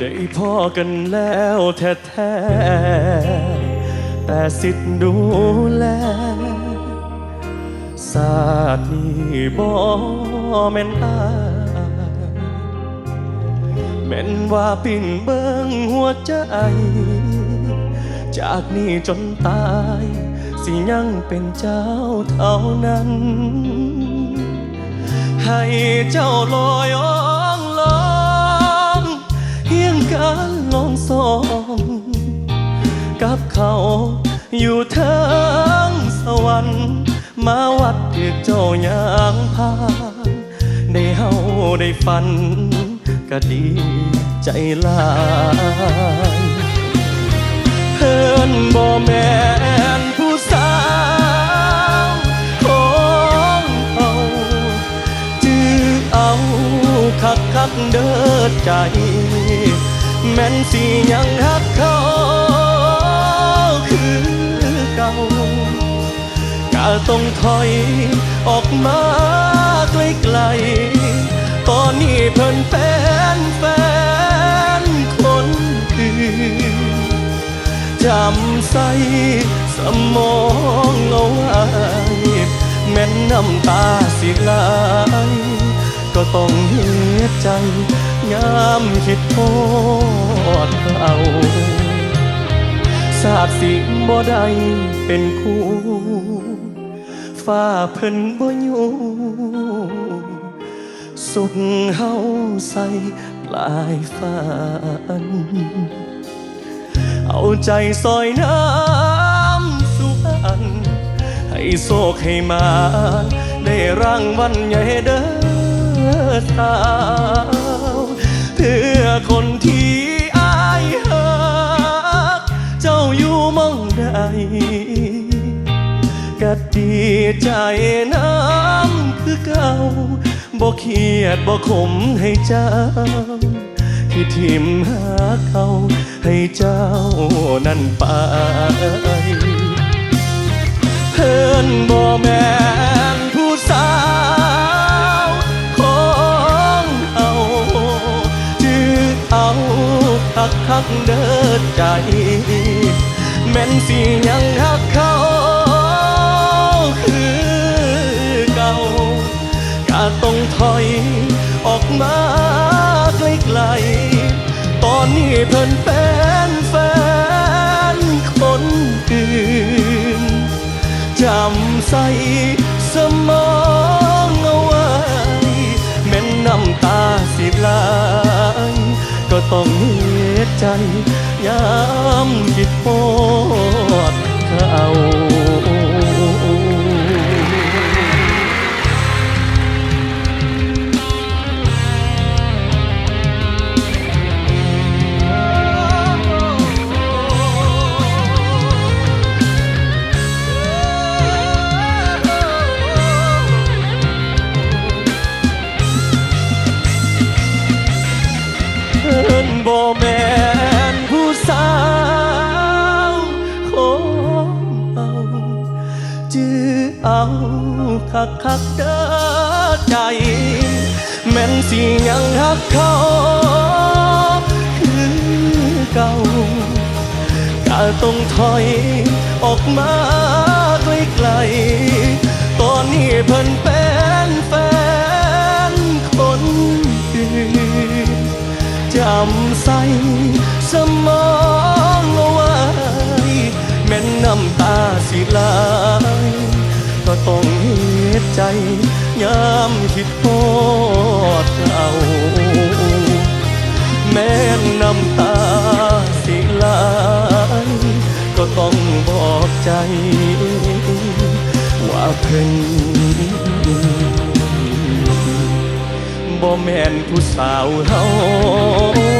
ได้พ่อกันแล้วแท้ๆแต่สิทธิ์ดูแลศาสตร์นี้บ่แม่นอายแม่นว่าปิ่นเบิ่งหัวใจ จากนี้จนตาย สิยังเป็นเจ้าเท่านั้น ให้เจ้าลอยอ่อ สองกับเขาอยู่ทิงสวรรค์มาวัดที่เจ้าย่างผ่านได้เฮาได้ฝัน ก็ดีใจลายเพิ่นบ่แม่นผู้สาวของเฮาจื้อเอาคักคักเด้อใจ แม่นสิยังฮักเขาคือเก่าก็ต้องถอยออกมาไกลๆตอนนี้เพิ่นเป็นแฟนคนอื่นจำใส่สมองเอาไว้แม่นน้ำตาสิไหลก็ต้องเฮ็ดใจยามคิดโทษเขาสาดสิบ่ได้เป็นคู่ฟ้าเพิ่นบ่อยู่สุขเฮาใส่ปลายฝัน เอาใจซอยน้ำสุพรรณให้โศกให้มา ได้รางวัลใหญ่เด้อ สาว เพื่อคนที่อายหัก เจ้าอยู่มองใดก็ดีใจน้ำคือเก่าบ่เครียดบ่ขมให้เจ้าที่ทิมหาเขาให้เจ้านั่นไปเพิ่นบ่แม่ กคักเด้อใจ แม่นสิยังฮักเขา คือเก่าก็ต้องถอยออกมาไกลๆตอนนี้เพิ่นเป็นแฟนคนอื่นจำใส่สมองเอาไว้แม่นน้ำตาสิไหลก็ต้อง ใจยามจิตโพดเขา คักคักเด้อใจ แม่นสิยังฮักเขา คือเก่าก็ต้องถอยออกมาไกลๆตอนนี้เพิ่นเป็นแฟนคนอื่นจำใส่สมองเอาไว้แม่นน้ำตาสิไหล ต้องเฮ็ดใจยามคิดโทษเขาแม้นน้ำตาสิไหลก็ต้องบอกใจ ว่าเพิ่นบ่แม่นผู้สาวเฮา